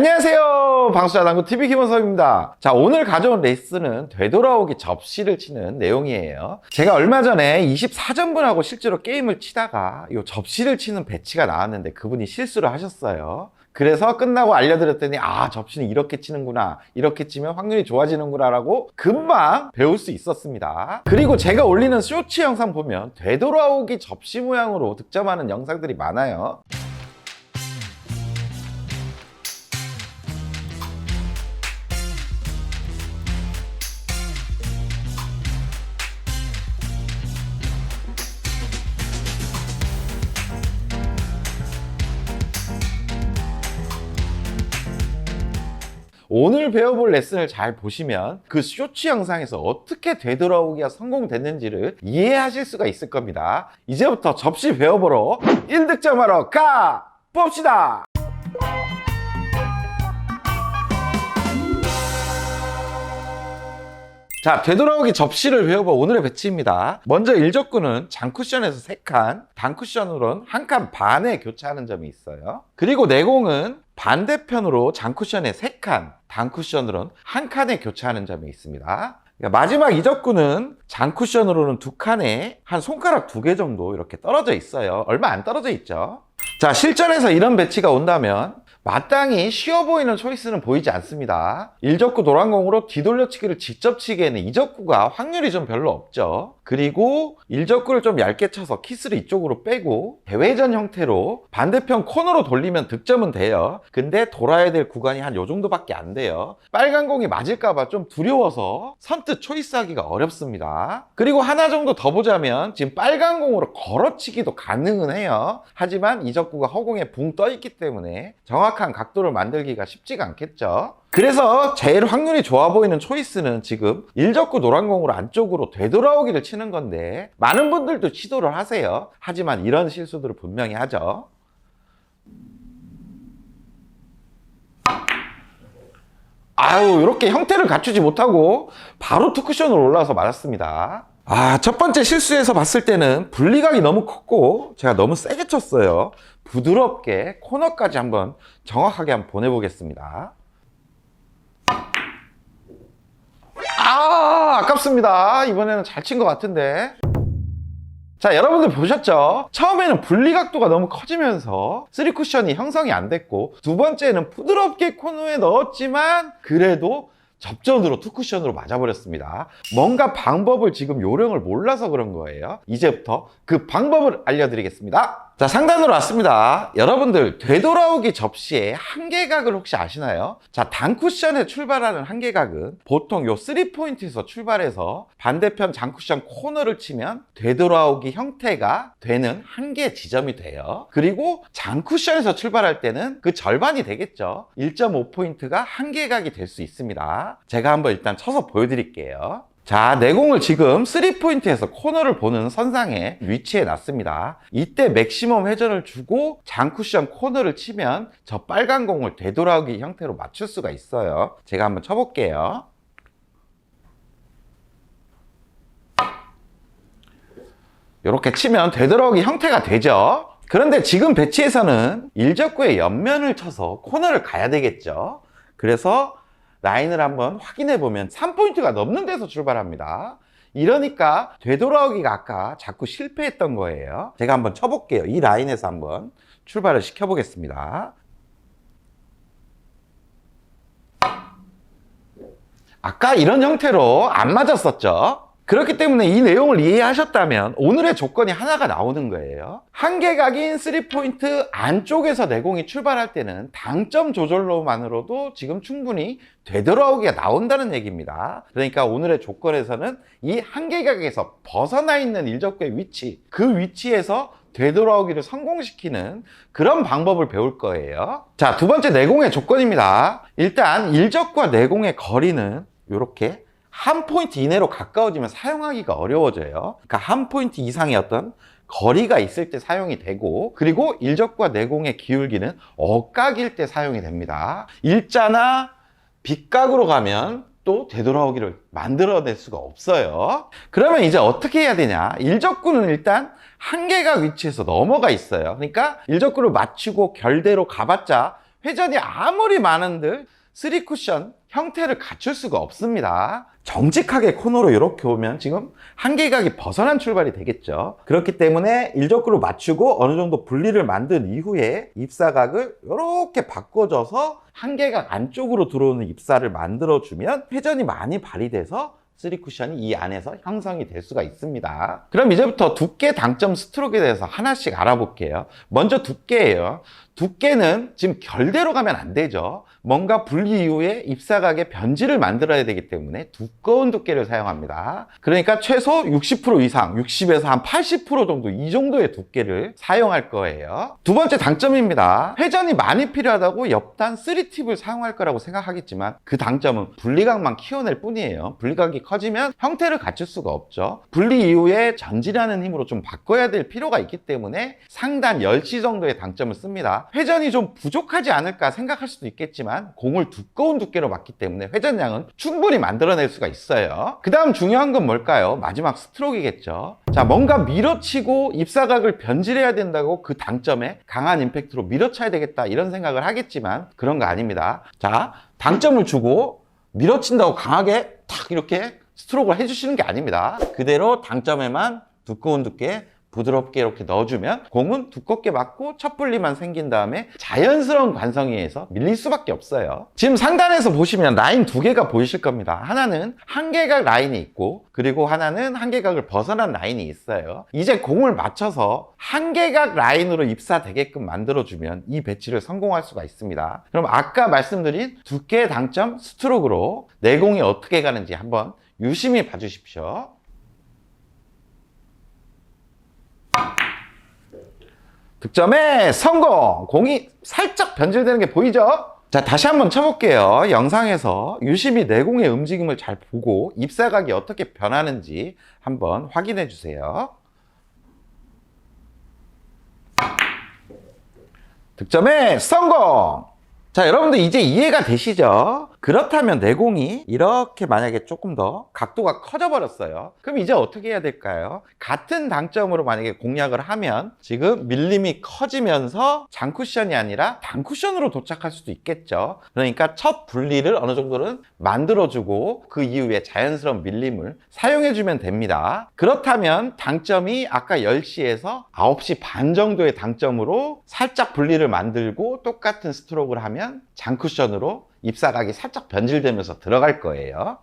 안녕하세요. 방수자당구 TV 김원섭입니다. 자, 오늘 가져온 레슨은 되돌아오기 접시를 치는 내용이에요. 제가 얼마 전에 24전분하고 실제로 게임을 치다가 이 접시를 치는 배치가 나왔는데 그분이 실수를 하셨어요. 그래서 끝나고 알려드렸더니 아 접시는 이렇게 치는구나 이렇게 치면 확률이 좋아지는구나 라고 금방 배울 수 있었습니다 그리고 제가 올리는 쇼츠 영상 보면 되돌아오기 접시 모양으로 득점하는 영상들이 많아요 오늘 배워볼 레슨을 잘 보시면 그 쇼츠 영상에서 어떻게 되돌아오기가 성공됐는지를 이해하실 수가 있을 겁니다. 이제부터 접시 배워보러 1득점하러 가! 봅시다! 자, 되돌아오기 접시를 배워볼 오늘의 배치입니다. 먼저 일적구는 장쿠션에서 3칸, 단쿠션으로는 1칸 반에 교차하는 점이 있어요. 그리고 내공은 반대편으로 장쿠션에 3칸, 단쿠션으로는 1칸에 교차하는 점이 있습니다. 그러니까 마지막 이적구는 장쿠션으로는 두 칸에 한 손가락 두개 정도 이렇게 떨어져 있어요. 얼마 안 떨어져 있죠. 자, 실전에서 이런 배치가 온다면 마땅히 쉬워 보이는 초이스는 보이지 않습니다. 일적구 도란공으로 뒤돌려치기를 직접 치기에는 이적구가 확률이 좀 별로 없죠. 그리고 일적구를 좀 얇게 쳐서 키스를 이쪽으로 빼고 대회전 형태로 반대편 코너로 돌리면 득점은 돼요. 근데 돌아야 될 구간이 한 요 정도밖에 안 돼요. 빨간 공이 맞을까봐 좀 두려워서 선뜻 초이스하기가 어렵습니다. 그리고 하나 정도 더 보자면 지금 빨간 공으로 걸어치기도 가능은 해요. 하지만 이적구가 허공에 붕 떠 있기 때문에 정확 한 각도를 만들기가 쉽지가 않겠죠. 그래서 제일 확률이 좋아 보이는 초이스는 지금 일적구 노란공으로 안쪽으로 되돌아오기를 치는 건데 많은 분들도 시도를 하세요. 하지만 이런 실수들을 분명히 하죠. 아유 이렇게 형태를 갖추지 못하고 바로 투쿠션으로 올라와서 맞았습니다. 아, 첫 번째 실수에서 봤을 때는 분리각이 너무 컸고 제가 너무 세게 쳤어요. 부드럽게 코너까지 한번 정확하게 한번 보내보겠습니다. 아, 아깝습니다. 이번에는 잘 친 것 같은데. 자, 여러분들 보셨죠? 처음에는 분리각도가 너무 커지면서 3쿠션이 형성이 안 됐고, 두 번째는 부드럽게 코너에 넣었지만, 그래도 접전으로 투쿠션으로 맞아버렸습니다. 뭔가 방법을 지금 요령을 몰라서 그런 거예요. 이제부터 그 방법을 알려드리겠습니다. 자, 상단으로 왔습니다. 여러분들, 되돌아오기 접시의 한계각을 혹시 아시나요? 자, 단쿠션에 출발하는 한계각은 보통 요 3포인트에서 출발해서 반대편 장쿠션 코너를 치면 되돌아오기 형태가 되는 한계 지점이 돼요. 그리고 장쿠션에서 출발할 때는 그 절반이 되겠죠. 1.5포인트가 한계각이 될 수 있습니다. 제가 한번 일단 쳐서 보여드릴게요. 자, 내공을 지금 3포인트에서 코너를 보는 선상에 위치해 놨습니다. 이때 맥시멈 회전을 주고 장쿠션 코너를 치면 저 빨간 공을 되돌아오기 형태로 맞출 수가 있어요. 제가 한번 쳐볼게요. 이렇게 치면 되돌아오기 형태가 되죠. 그런데 지금 배치에서는 일적구의 옆면을 쳐서 코너를 가야 되겠죠. 그래서 라인을 한번 확인해 보면 3포인트가 넘는 데서 출발합니다. 이러니까 되돌아오기가 아까 자꾸 실패했던 거예요. 제가 한번 쳐볼게요. 이 라인에서 한번 출발을 시켜 보겠습니다. 아까 이런 형태로 안 맞았었죠? 그렇기 때문에 이 내용을 이해하셨다면 오늘의 조건이 하나가 나오는 거예요. 한계각인 3포인트 안쪽에서 내공이 출발할 때는 당점 조절로만으로도 지금 충분히 되돌아오기가 나온다는 얘기입니다. 그러니까 오늘의 조건에서는 이 한계각에서 벗어나 있는 일적구의 위치, 그 위치에서 되돌아오기를 성공시키는 그런 방법을 배울 거예요. 자, 두 번째 내공의 조건입니다. 일단 일적과 내공의 거리는 이렇게 한 포인트 이내로 가까워지면 사용하기가 어려워져요. 그러니까 한 포인트 이상의 어떤 거리가 있을 때 사용이 되고 그리고 일적과 내공의 기울기는 억각일 때 사용이 됩니다. 일자나 빗각으로 가면 또 되돌아오기를 만들어낼 수가 없어요. 그러면 이제 어떻게 해야 되냐? 일적구는 일단 한계각 위치에서 넘어가 있어요. 그러니까 일적구를 맞추고 결대로 가봤자 회전이 아무리 많은들 3 쿠션 형태를 갖출 수가 없습니다. 정직하게 코너로 이렇게 오면 지금 한계각이 벗어난 출발이 되겠죠. 그렇기 때문에 일적구로 맞추고 어느 정도 분리를 만든 이후에 입사각을 이렇게 바꿔줘서 한계각 안쪽으로 들어오는 입사를 만들어주면 회전이 많이 발휘돼서 3쿠션이 이 안에서 형성이 될 수가 있습니다. 그럼 이제부터 두께 당점 스트로크에 대해서 하나씩 알아볼게요. 먼저 두께예요. 두께는 지금 결대로 가면 안 되죠. 뭔가 분리 이후에 입사각의 변지를 만들어야 되기 때문에 두꺼운 두께를 사용합니다. 그러니까 최소 60% 이상, 60에서 한 80% 정도 이 정도의 두께를 사용할 거예요. 두 번째 당점입니다. 회전이 많이 필요하다고 옆단 3팁을 사용할 거라고 생각하겠지만 그 당점은 분리각만 키워낼 뿐이에요. 분리각이 커지면 형태를 갖출 수가 없죠. 분리 이후에 전지라는 힘으로 좀 바꿔야 될 필요가 있기 때문에 상단 10시 정도의 당점을 씁니다. 회전이 좀 부족하지 않을까 생각할 수도 있겠지만 공을 두꺼운 두께로 맞기 때문에 회전량은 충분히 만들어낼 수가 있어요. 그 다음 중요한 건 뭘까요? 마지막 스트로크이겠죠. 자, 뭔가 밀어치고 입사각을 변질해야 된다고 그 당점에 강한 임팩트로 밀어쳐야 되겠다 이런 생각을 하겠지만 그런 거 아닙니다. 자, 당점을 주고 밀어친다고 강하게 탁 이렇게 스트로크를 해주시는 게 아닙니다. 그대로 당점에만 두꺼운 두께 부드럽게 이렇게 넣어주면 공은 두껍게 맞고 첫 분리만 생긴 다음에 자연스러운 관성에 의해서 밀릴 수밖에 없어요. 지금 상단에서 보시면 라인 두 개가 보이실 겁니다. 하나는 한계각 라인이 있고 그리고 하나는 한계각을 벗어난 라인이 있어요. 이제 공을 맞춰서 한계각 라인으로 입사되게끔 만들어주면 이 배치를 성공할 수가 있습니다. 그럼 아까 말씀드린 두께 당점 스트로크로 내공이 어떻게 가는지 한번 유심히 봐주십시오. 득점에 성공! 공이 살짝 변질되는 게 보이죠? 자, 다시 한번 쳐볼게요. 영상에서 유심히 내공의 움직임을 잘 보고 입사각이 어떻게 변하는지 한번 확인해 주세요. 득점에 성공! 자, 여러분들 이제 이해가 되시죠? 그렇다면 내공이 이렇게 만약에 조금 더 각도가 커져 버렸어요. 그럼 이제 어떻게 해야 될까요? 같은 당점으로 만약에 공략을 하면 지금 밀림이 커지면서 장쿠션이 아니라 단쿠션으로 도착할 수도 있겠죠. 그러니까 첫 분리를 어느 정도는 만들어주고 그 이후에 자연스러운 밀림을 사용해주면 됩니다. 그렇다면 당점이 아까 10시에서 9시 반 정도의 당점으로 살짝 분리를 만들고 똑같은 스트로크를 하면 장쿠션으로 입사각이 살짝 변질되면서 들어갈 거예요.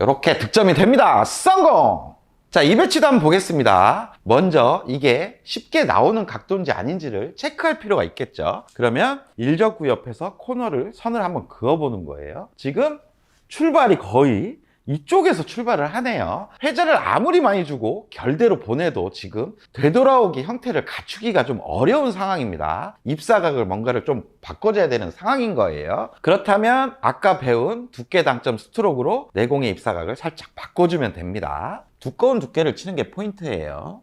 이렇게 득점이 됩니다. 성공! 자, 이 배치도 한번 보겠습니다. 먼저 이게 쉽게 나오는 각도인지 아닌지를 체크할 필요가 있겠죠. 그러면 일적구 옆에서 코너를 선을 한번 그어보는 거예요. 지금 출발이 거의 이쪽에서 출발을 하네요. 회전을 아무리 많이 주고 결대로 보내도 지금 되돌아오기 형태를 갖추기가 좀 어려운 상황입니다. 입사각을 뭔가를 좀 바꿔줘야 되는 상황인 거예요. 그렇다면 아까 배운 두께 당점 스트로크로 내공의 입사각을 살짝 바꿔주면 됩니다. 두꺼운 두께를 치는 게 포인트예요.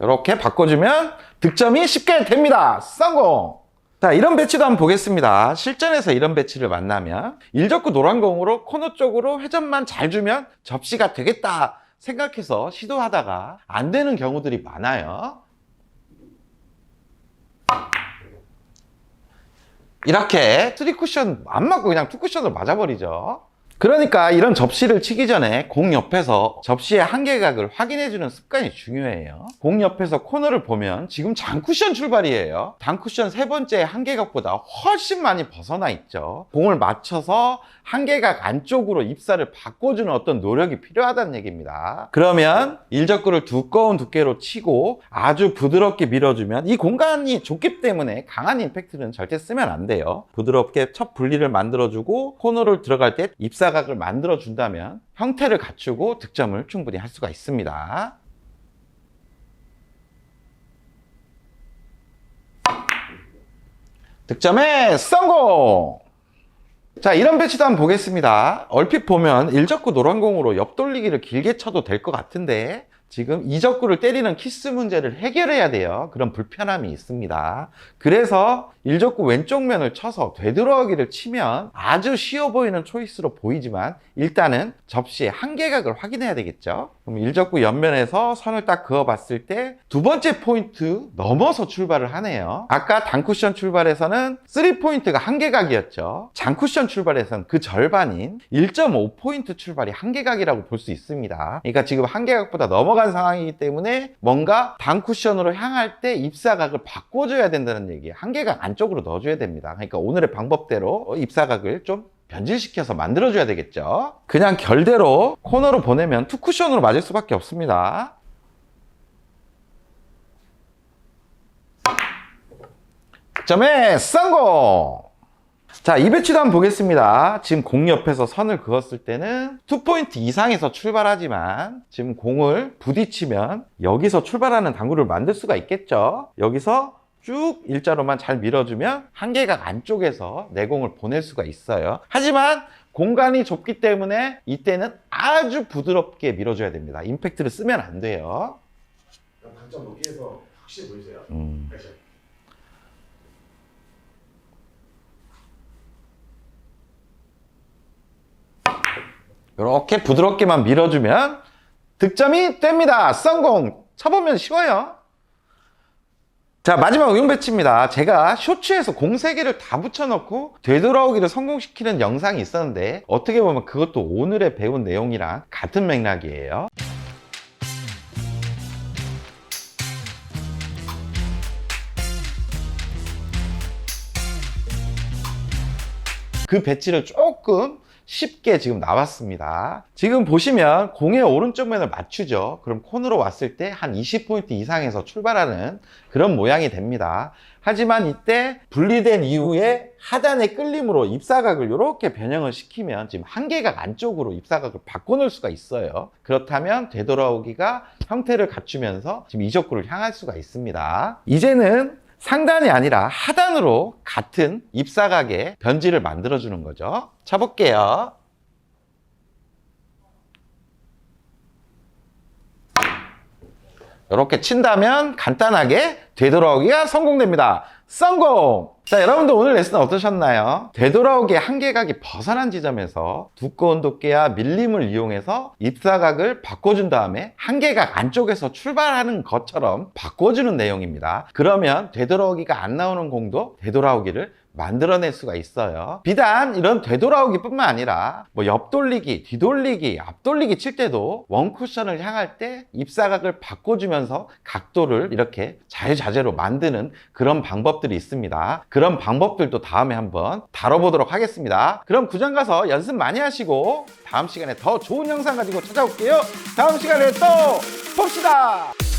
이렇게 바꿔주면 득점이 쉽게 됩니다. 성공! 자, 이런 배치도 한번 보겠습니다. 실전에서 이런 배치를 만나면 일적구 노란공으로 코너 쪽으로 회전만 잘 주면 접시가 되겠다 생각해서 시도하다가 안 되는 경우들이 많아요. 이렇게 3쿠션 안 맞고 그냥 2쿠션으로 맞아버리죠. 그러니까 이런 접시를 치기 전에 공 옆에서 접시의 한계각을 확인해주는 습관이 중요해요. 공 옆에서 코너를 보면 지금 장쿠션 출발이에요. 단쿠션 세 번째 한계각보다 훨씬 많이 벗어나 있죠. 공을 맞춰서 한계각 안쪽으로 입사를 바꿔주는 어떤 노력이 필요하다는 얘기입니다. 그러면 일적구를 두꺼운 두께로 치고 아주 부드럽게 밀어주면 이 공간이 좁기 때문에 강한 임팩트는 절대 쓰면 안 돼요. 부드럽게 첫 분리를 만들어주고 코너를 들어갈 때 입사 각을 만들어 준다면 형태를 갖추고 득점을 충분히 할 수가 있습니다. 득점에 성공! 자, 이런 배치도 한번 보겠습니다. 얼핏 보면 일적구 노란공으로 옆돌리기를 길게 쳐도 될 것 같은데 지금 이적구를 때리는 키스 문제를 해결해야 돼요. 그런 불편함이 있습니다. 그래서 일적구 왼쪽 면을 쳐서 되돌아오기를 치면 아주 쉬워 보이는 초이스로 보이지만 일단은 접시의 한계각을 확인해야 되겠죠. 그럼 일적구 옆면에서 선을 딱 그어봤을 때 두 번째 포인트 넘어서 출발을 하네요. 아까 단쿠션 출발에서는 3포인트가 한계각이었죠. 장쿠션 출발에서는 그 절반인 1.5포인트 출발이 한계각이라고 볼 수 있습니다. 그러니까 지금 한계각보다 넘어 간 상황이기 때문에 뭔가 단쿠션으로 향할 때 입사각을 바꿔줘야 된다는 얘기예요. 한계각 안쪽으로 넣어줘야 됩니다. 그러니까 오늘의 방법대로 입사각을 좀 변질시켜서 만들어줘야 되겠죠. 그냥 결대로 코너로 보내면 투쿠션으로 맞을 수밖에 없습니다. 득점에 성공! 자, 이 배치도 한번 보겠습니다. 지금 공 옆에서 선을 그었을 때는 2포인트 이상에서 출발하지만 지금 공을 부딪히면 여기서 출발하는 당구를 만들 수가 있겠죠. 여기서 쭉 일자로만 잘 밀어주면 한계각 안쪽에서 내공을 보낼 수가 있어요. 하지만 공간이 좁기 때문에 이때는 아주 부드럽게 밀어줘야 됩니다. 임팩트를 쓰면 안 돼요. 당점 높이에서 확실히 보이세요? 음. 이렇게 부드럽게만 밀어주면 득점이 됩니다. 성공! 쳐보면 쉬워요. 자, 마지막 응용 배치입니다. 제가 쇼츠에서 공 3개를 다 붙여놓고 되돌아오기를 성공시키는 영상이 있었는데 어떻게 보면 그것도 오늘의 배운 내용이랑 같은 맥락이에요. 그 배치를 조금 쉽게 지금 나왔습니다. 지금 보시면 공의 오른쪽 면을 맞추죠. 그럼 콘으로 왔을 때 한 20포인트 이상에서 출발하는 그런 모양이 됩니다. 하지만 이때 분리된 이후에 하단의 끌림으로 입사각을 이렇게 변형을 시키면 지금 한계각 안쪽으로 입사각을 바꿔놓을 수가 있어요. 그렇다면 되돌아오기가 형태를 갖추면서 지금 이적구를 향할 수가 있습니다. 이제는 상단이 아니라 하단으로 같은 입사각의 변지를 만들어주는 거죠. 쳐볼게요. 이렇게 친다면 간단하게 되돌아오기가 성공됩니다. 성공! 자, 여러분들 오늘 레슨 어떠셨나요? 되돌아오기의 한계각이 벗어난 지점에서 두꺼운 도끼와 밀림을 이용해서 입사각을 바꿔준 다음에 한계각 안쪽에서 출발하는 것처럼 바꿔주는 내용입니다. 그러면 되돌아오기가 안 나오는 공도 되돌아오기를 만들어낼 수가 있어요. 비단 이런 되돌아오기 뿐만 아니라 뭐 옆돌리기, 뒤돌리기, 앞돌리기 칠 때도 원 쿠션을 향할 때 입사각을 바꿔주면서 각도를 이렇게 자유자재로 만드는 그런 방법들이 있습니다. 그런 방법들도 다음에 한번 다뤄보도록 하겠습니다. 그럼 구장 가서 연습 많이 하시고 다음 시간에 더 좋은 영상 가지고 찾아올게요. 다음 시간에 또 봅시다.